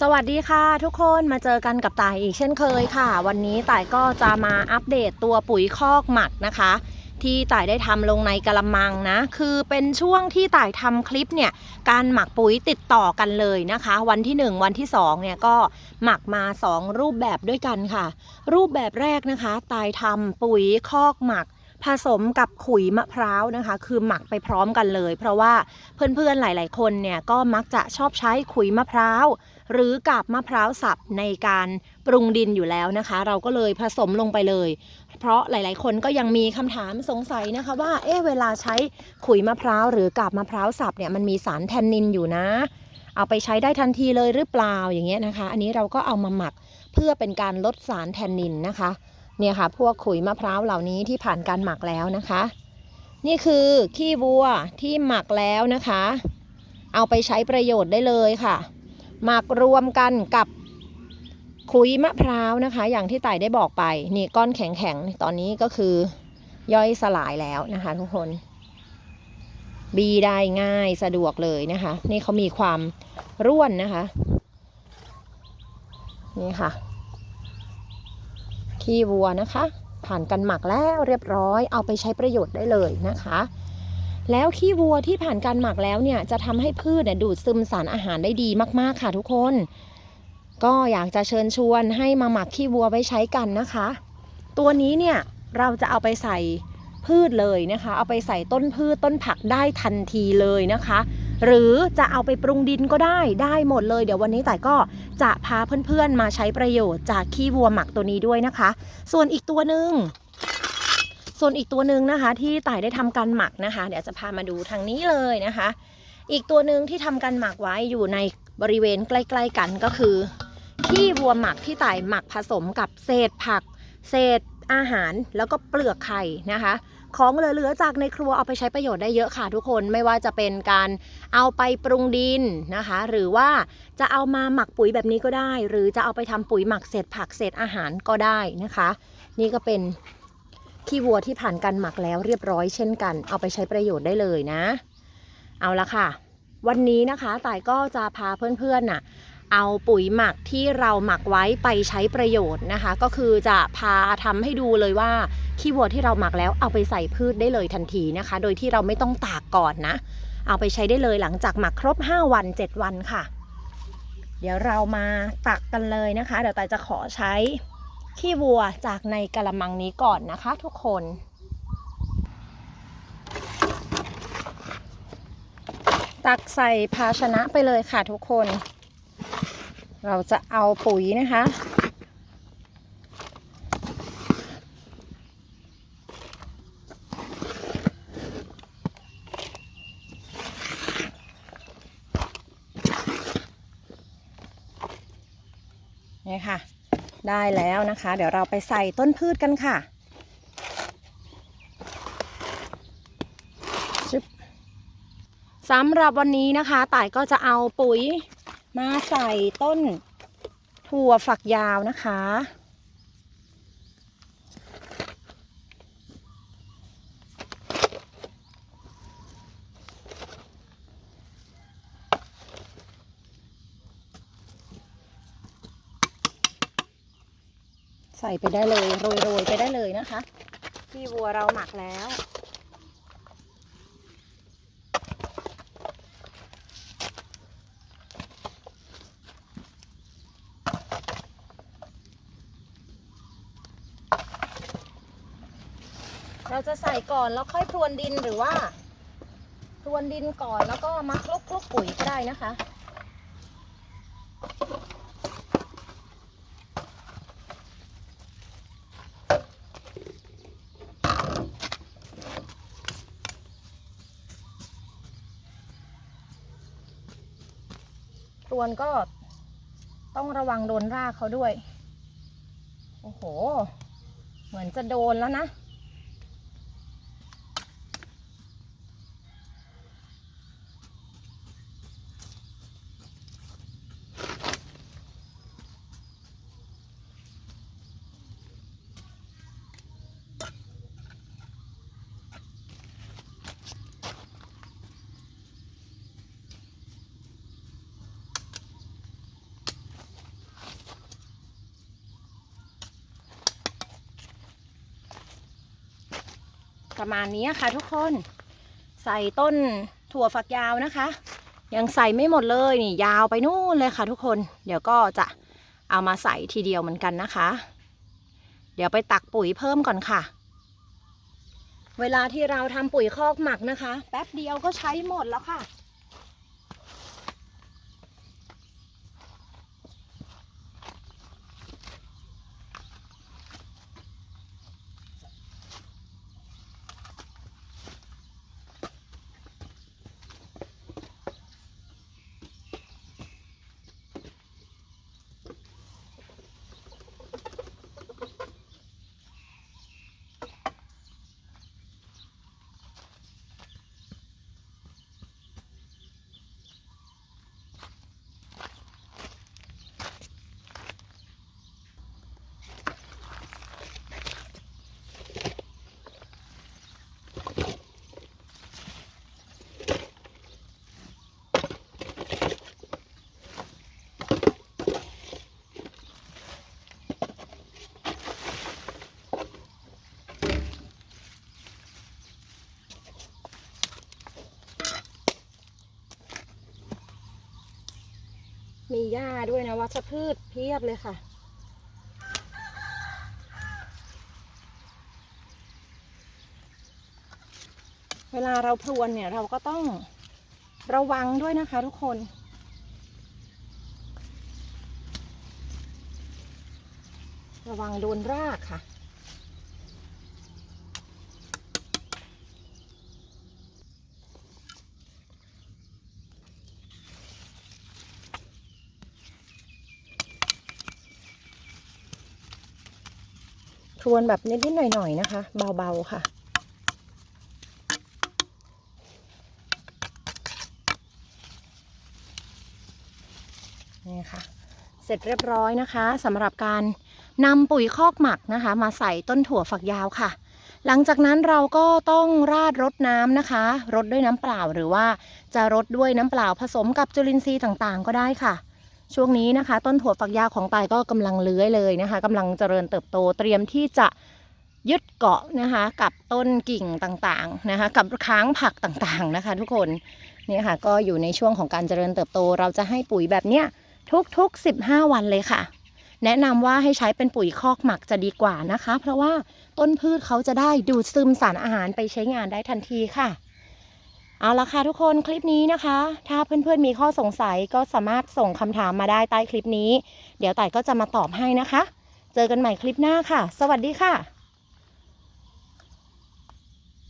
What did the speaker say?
สวัสดีค่ะทุกคนมาเจอกันกับต่ายอีกเช่นเคยค่ะ วันนี้ต่ายก็จะมาอัปเดตตัวปุ๋ยคอกหมักนะคะ ที่ต่ายได้ทำลงในกระมังนะ คือเป็นช่วงที่ต่ายทำคลิปเนี่ยการหมักปุ๋ยติดต่อกันเลยนะคะ วันที่ 1 วันที่2เนี่ยก็หมักมา 2 รูปแบบด้วยกันค่ะ รูปแบบแรกนะคะต่ายทำปุ๋ยคอกหมักผสมกับขุยมะพร้าวนะคะ คือหมักไปพร้อมกันเลย เพราะว่าเพื่อนๆหลาย ๆ คนเนี่ยก็มักจะชอบใช้ขุยมะพร้าว หรือกาบมะพร้าวสับในการปรุงดินอยู่แล้วนะคะ เราก็เลยผสมลงไปเลย เพราะหลายๆ คนก็ยังมีคำถามสงสัยนะคะว่าเอ๊ะเวลาใช้ขุยมะพร้าวหรือกาบมะพร้าวสับเนี่ยมันมีสารแทนนินอยู่นะ เอาไปใช้ได้ทันทีเลยหรือเปล่าอย่างเงี้ยนะคะ อันนี้เราก็เอามาหมักเพื่อเป็นการลดสารแทนนินนะคะเนี่ยค่ะ พวกขุยมะพร้าวเหล่านี้ที่ผ่านการหมักแล้วนะคะ นี่คือขี้วัวที่หมักแล้วนะคะ เอาไปใช้ประโยชน์ได้เลยค่ะ หมักรวมกันกับขุยมะพร้าวนะคะ อย่างที่ไต่ได้บอกไป นี่ก้อนแข็งๆ ตอนนี้ก็คือย่อยสลายแล้วนะคะ ทุกคน บีได้ง่ายสะดวกเลยนะคะ นี่เขามีความร่วนนะคะ นี่ค่ะ ขี้วัวนะคะ ผ่านการหมักแล้วเรียบร้อยเอาไปใช้ประโยชน์ได้เลยนะคะ แล้วขี้วัวที่ผ่านการหมักแล้วเนี่ยจะทำให้พืชเนี่ยดูดซึมสารอาหารได้ดีมากๆค่ะทุกคน ก็อยากจะเชิญชวนให้มาหมักขี้วัวไว้ใช้กันนะคะ ตัวนี้เนี่ยเราจะเอาไปใส่พืชเลยนะคะ เอาไปใส่ต้นพืชต้นผักได้ทันทีเลยนะคะ หรือจะเอาไปปรุงดินก็ได้ได้หมดเลย เดี๋ยววันนี้แต่ก็จะพาเพื่อนๆมาใช้ประโยชน์จากขี้วัวหมักตัวนี้ด้วยนะคะ ส่วนอีกตัวหนึ่ง ส่วนอีกตัวหนึ่งนะคะ ที่ต่ายได้ทำการหมักนะคะ เดี๋ยวจะพามาดูทางนี้เลยนะคะ อีกตัวหนึ่งที่ทำการหมักไว้อยู่ในบริเวณใกล้ ๆ กันก็คือขี้วัวหมักที่ต่ายหมักผสมกับเศษผัก เศษอาหารแล้วก็เปลือกไข่นะคะ ของเหลือๆจากในครัวเอาไปใช้ประโยชน์ได้เยอะค่ะทุกคนไม่ว่าจะเป็นการเอาไปปรุงดินนะคะ หรือว่าจะเอามาหมักปุ๋ยแบบนี้ก็ได้ หรือจะเอาไปทำปุ๋ยหมักเศษผักเศษอาหารก็ได้นะคะ นี่ก็เป็น ขี้วัวที่ผ่านการหมักแล้วเรียบร้อยเช่นกัน เอาไปใช้ประโยชน์ได้เลยนะ เอาละค่ะ วันนี้นะคะต่ายก็จะพาเพื่อนๆน่ะเอาปุ๋ยหมักที่เราหมักไว้ไปใช้ประโยชน์นะคะ ก็คือจะพาทำให้ดูเลยว่าขี้วัวที่เราหมักแล้วเอาไปใส่พืชได้เลยทันทีนะคะ โดยที่เราไม่ต้องตากก่อนนะ เอาไปใช้ได้เลยหลังจากหมักครบ 5 วัน 7 วันค่ะ เดี๋ยวเรามาตักกันเลยนะคะ เดี๋ยวต่ายจะขอใช้ ขี้วัวจากในกระมังนี้ก่อนนะคะทุกคนตักใส่ภาชนะไปเลยค่ะทุกคน เราจะเอาปุ๋ยนะคะ นี่ค่ะ ได้แล้วนะคะ เดี๋ยวเราไปใส่ต้นพืชกันค่ะชึบสำหรับวันนี้นะคะต่ายก็จะเอาปุ๋ยมาใส่ต้นถั่วฝักยาวนะคะ ส่ไปได้เลยโรยๆไปได้เลยนะคะที่วัวเราหมักแล้ว เราจะใส่ก่อนแล้วค่อยพรวนดินหรือว่าพรวนดินก่อนแล้วก็มาคลุกคลุกปุ๋ยก็ได้นะคะ พรวนก็ต้องระวังโดนรากเขาด้วย โอ้โห เหมือนจะโดนแล้วนะ ประมาณนี้ค่ะทุกคน ใส่ต้นถั่วฝักยาวนะคะ ยังใส่ไม่หมดเลยนี่ยาวไปนู่นเลยค่ะทุกคน เดี๋ยวก็จะเอามาใส่ทีเดียวเหมือนกันนะคะ เดี๋ยวไปตักปุ๋ยเพิ่มก่อนค่ะ เวลาที่เราทำปุ๋ยคอกหมักนะคะ แป๊บเดียวก็ใช้หมดแล้วค่ะ ด้วยนะวัชพืชเพียบเลยค่ะ เวลาเราพรวนเนี่ยเราก็ต้องระวังด้วยนะคะทุกคนระวังโดนรากค่ะ รวนแบบนิดๆหน่อยๆนะคะ เบาๆค่ะ นี่ค่ะ เสร็จเรียบร้อยนะคะสำหรับการนำปุ๋ยคอกหมักนะคะ มาใส่ต้นถั่วฝักยาวค่ะ หลังจากนั้นเราก็ต้องราดรดน้ำนะคะรดด้วยน้ำเปล่าหรือว่าจะรดด้วยน้ำเปล่าผสมกับจุลินทรีย์ต่างๆ ก็ได้ค่ะ ช่วงนี้นะคะ ต้นถั่วฝักยาวของตายก็กำลังเลื้อยเลยนะคะกำลังเจริญเติบโตเตรียมที่จะยึดเกาะนะคะ กับต้นกิ่งต่างๆนะคะ กับค้างผักต่างๆนะคะ ทุกคนนี่ค่ะก็อยู่ในช่วงของการเจริญเติบโต เราจะให้ปุ๋ยแบบเนี้ยทุกๆ 15 วันเลยค่ะ แนะนำว่าให้ใช้เป็นปุ๋ยคอกหมักจะดีกว่านะคะ เพราะว่าต้นพืชเขาจะได้ดูดซึมสารอาหารไปใช้งานได้ทันทีค่ะ เอาละค่ะทุกคนคลิปนี้นะคะ ถ้าเพื่อนๆมีข้อสงสัยก็สามารถส่งคำถามมาได้ใต้คลิปนี้ เดี๋ยวต่ายก็จะมาตอบให้นะคะ เจอกันใหม่คลิปหน้าค่ะ สวัสดีค่ะ